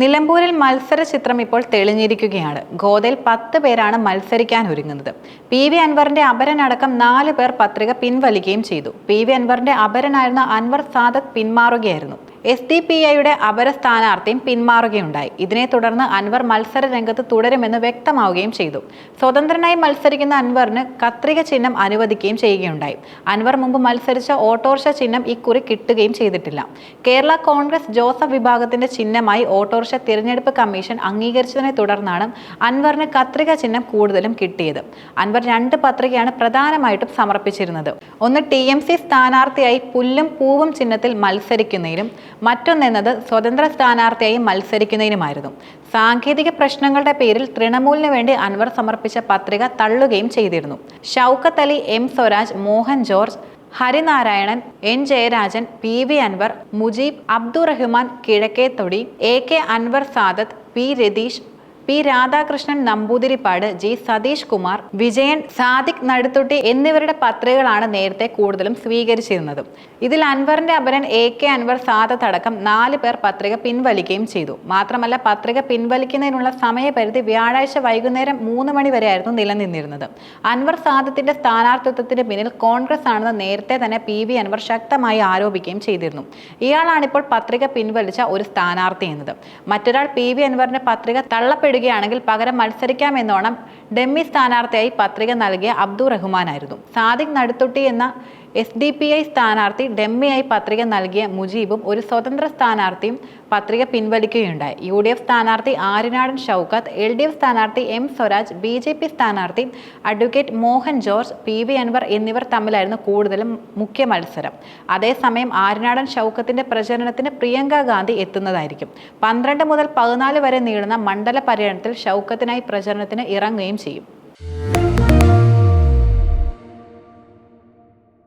നിലമ്പൂരിൽ മത്സര ചിത്രം ഇപ്പോൾ തെളിഞ്ഞിരിക്കുകയാണ്. ഗോതയിൽ പത്ത് പേരാണ് മത്സരിക്കാൻ ഒരുങ്ങുന്നത് പി വി അൻവറിന്റെ അപരനടക്കം നാല് പേർ പത്രിക പിൻവലിക്കുകയും ചെയ്തു. പി വി അൻവറിന്റെ അപരനായിരുന്ന അൻവർ സാദത്ത് പിന്മാറുകയായിരുന്നു. എസ് ഡി പി ഐയുടെ അപര സ്ഥാനാർത്ഥിയും പിന്മാറുകയുണ്ടായി. ഇതിനെ തുടർന്ന് അൻവർ മത്സര രംഗത്ത് തുടരുമെന്ന് വ്യക്തമാവുകയും ചെയ്തു. സ്വതന്ത്രനായി മത്സരിക്കുന്ന അൻവറിന് കത്രിക ചിഹ്നം അനുവദിക്കുകയും ചെയ്യുകയുണ്ടായി. അൻവർ മുമ്പ് മത്സരിച്ച ഓട്ടോർഷ ചിഹ്നം ഇക്കുറി കിട്ടുകയും ചെയ്തിട്ടില്ല. കേരള കോൺഗ്രസ് ജോസഫ് വിഭാഗത്തിന്റെ ചിഹ്നമായി ഓട്ടോർഷ തിരഞ്ഞെടുപ്പ് കമ്മീഷൻ അംഗീകരിച്ചതിനെ തുടർന്നാണ് അൻവറിന് കത്രിക ചിഹ്നം കൂടുതലും കിട്ടിയത്. അൻവർ രണ്ട് പത്രികയാണ് പ്രധാനമായിട്ടും സമർപ്പിച്ചിരുന്നത്. ഒന്ന് ടി എം സി സ്ഥാനാർത്ഥിയായി പുല്ലും പൂവും ചിഹ്നത്തിൽ മത്സരിക്കുന്നതിനും മറ്റൊന്നെന്നത് സ്വതന്ത്ര സ്ഥാനാർത്ഥിയായി മത്സരിക്കുന്നതിനുമായിരുന്നു. സാങ്കേതിക പ്രശ്നങ്ങളുടെ പേരിൽ തൃണമൂലിന് വേണ്ടി അൻവർ സമർപ്പിച്ച പത്രിക തള്ളുകയും ചെയ്തിരുന്നു. Shoukath Ali M Swaraj Mohan George Harinarayanan N Jayarajan P V Anwar Mujeeb Abdurahman Kizhakkethodi A K Anwar Sadath P Ratheesh P. Radhakrishnan Namboothiripad G. Satheesh Kumar Vijayan Sadiq Naduthutti എന്നിവരുടെ പത്രികകളാണ് നേരത്തെ കൂടുതലും സ്വീകരിച്ചിരുന്നത്. ഇതിൽ അൻവറിന്റെ അപരൻ എ. കെ. അൻവർ സാദത്ത് അടക്കം നാല് പേർ പത്രിക പിൻവലിക്കുകയും ചെയ്തു. മാത്രമല്ല പത്രിക പിൻവലിക്കുന്നതിനുള്ള സമയപരിധി വ്യാഴാഴ്ച വൈകുന്നേരം മൂന്ന് മണി വരെയായിരുന്നു നിലനിന്നിരുന്നത്. അൻവർ സാദത്തിന്റെ സ്ഥാനാർത്ഥിത്വത്തിന് പിന്നിൽ കോൺഗ്രസ് ആണെന്ന് നേരത്തെ തന്നെ പി. വി. അൻവർ ശക്തമായി ആരോപിക്കുകയും ചെയ്തിരുന്നു. ഇയാളാണിപ്പോൾ പത്രിക പിൻവലിച്ച ഒരു സ്ഥാനാർത്ഥി എന്നത്. മറ്റൊരാൾ പി. വി. അൻവറിന്റെ പത്രിക തള്ളപ്പെടുകയാണെങ്കിൽ പകരം മത്സരിക്കാമെന്നോണം ഡെമ്മി സ്ഥാനാർത്ഥിയായി പത്രിക നൽകിയ അബ്ദുൾ റഹ്മാനായിരുന്നു. സാദിഖ് നടുത്തൊട്ടി എന്ന എസ് ഡി പി ഐ സ്ഥാനാർത്ഥി ഡെമ്മിയായി പത്രിക നൽകിയ മുജീബും ഒരു സ്വതന്ത്ര സ്ഥാനാർത്ഥിയും പത്രിക പിൻവലിക്കുകയുണ്ടായി. യു ഡി എഫ് സ്ഥാനാർത്ഥി Aryadan Shoukath L D F സ്ഥാനാർത്ഥി M Swaraj B J P സ്ഥാനാർത്ഥി advocate Mohan George P V Anvar എന്നിവർ തമ്മിലായിരുന്നു കൂടുതലും മുഖ്യ മത്സരം. അതേസമയം ആര്യനാടൻ ഷൗക്കത്തിന്റെ പ്രചരണത്തിന് പ്രിയങ്ക ഗാന്ധി എത്തുന്നതായിരിക്കും. പന്ത്രണ്ട് മുതൽ പതിനാല് വരെ നീളുന്ന മണ്ഡല പര്യടനത്തിൽ ഷൗക്കത്തിനായി പ്രചരണത്തിന് ഇറങ്ങുകയും ചെയ്യും